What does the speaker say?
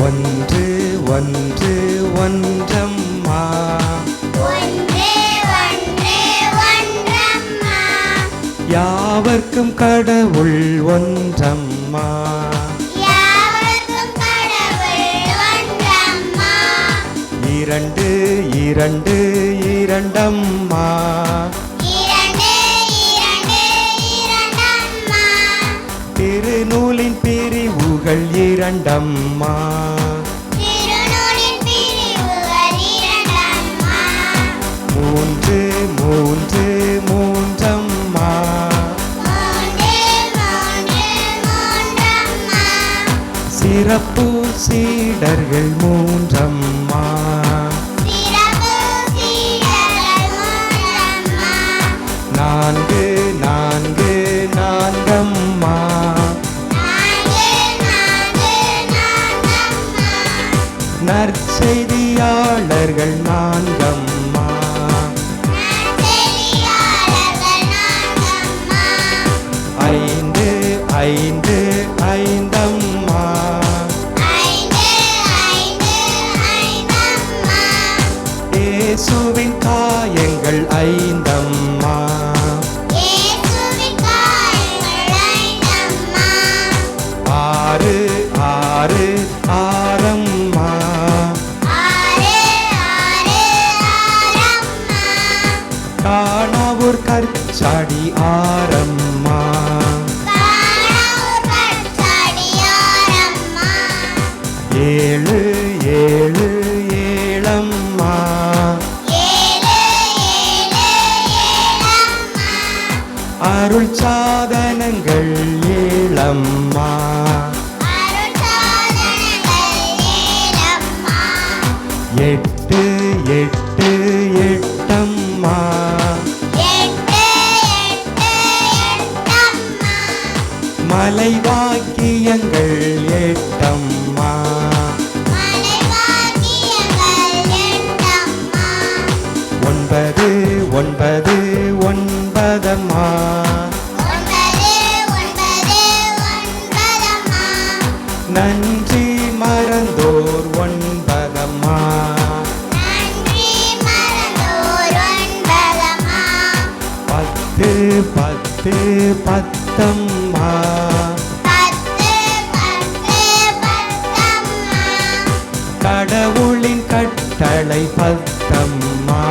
ஒன்று ஒன்று ஒன்றம்மா. ஒன்றே ஒன்றே ஒன்றம்மா. யாவர்க்கும் கடவுள் ஒன்றம்மா. இரண்டு இரண்டு இரண்டம்மா. இரண்டு இரண்டு இரண்டம்மா. திருநூலின் இரண்டம்மா. மூன்று மூன்று மூன்றம்மா. சிறப்பு சீடர்கள் மூன்றம்மா. நற்செய்தியாளர்கள் நான்கம்மா ஐந்து ஐந்து ஐந்தம்மா. ஐந்து ஐந்தம்மா இயேசுவின் காயங்கள் ஐந்தம்மா. ஆறு ஆறு ஆறு. கற்சாடி கற்சாடியாரம்மா ஏழு ஏழு ஏழம்மா. ஏழு ஏழு ஏழம்மா. அருள் சாதனங்கள் ஏழம்மா. எட்டு எட்டு எட்டம்மா. மலை வாக்கியங்கள் மலைவாக்கியங்கள் எட்டம்மா. ஒன்பது ஒன்பது ஒன்பதம்மா. நன்றி மறந்தோர் ஒன்பதம்மா. பத்து பத்து பத்தம்மா. கடவுளின் கட்டளை பத்தம்மா.